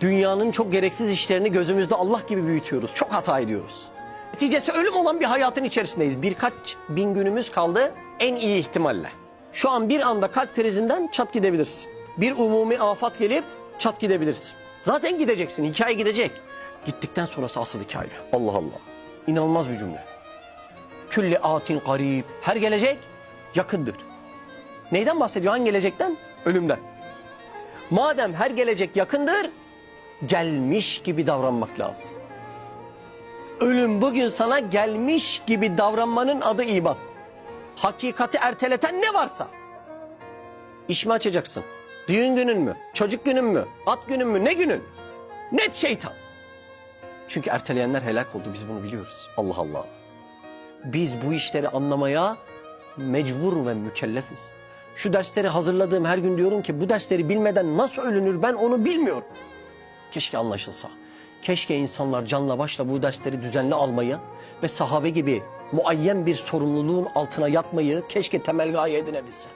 Dünyanın çok gereksiz işlerini gözümüzde Allah gibi büyütüyoruz. Çok hata ediyoruz. Neticesi ölüm olan bir hayatın içerisindeyiz. Birkaç bin günümüz kaldı en iyi ihtimalle. Şu an bir anda kalp krizinden çat gidebilirsin. Bir umumi afat gelip çat gidebilirsin. Zaten gideceksin, hikaye gidecek. Gittikten sonrası asıl hikaye. Allah Allah. İnanılmaz bir cümle. Külli atin garip. Her gelecek yakındır. Neyden bahsediyor? Hangi gelecekten? Ölümden. Madem her gelecek yakındır, gelmiş gibi davranmak lazım. Ölüm bugün sana gelmiş gibi davranmanın adı iman. Hakikati erteleten ne varsa. İş mi açacaksın? Düğün günün mü? Çocuk günün mü? At günün mü? Ne günün? Net şeytan. Çünkü erteleyenler helak oldu. Biz bunu biliyoruz. Allah Allah. Biz bu işleri anlamaya mecbur ve mükellefiz. Şu dersleri hazırladığım her gün diyorum ki bu dersleri bilmeden nasıl ölünür ben onu bilmiyorum. Keşke anlaşılsa. Keşke insanlar canla başla bu dersleri düzenli almayı ve sahabe gibi muayyen bir sorumluluğun altına yatmayı keşke temel gaye edinebilse.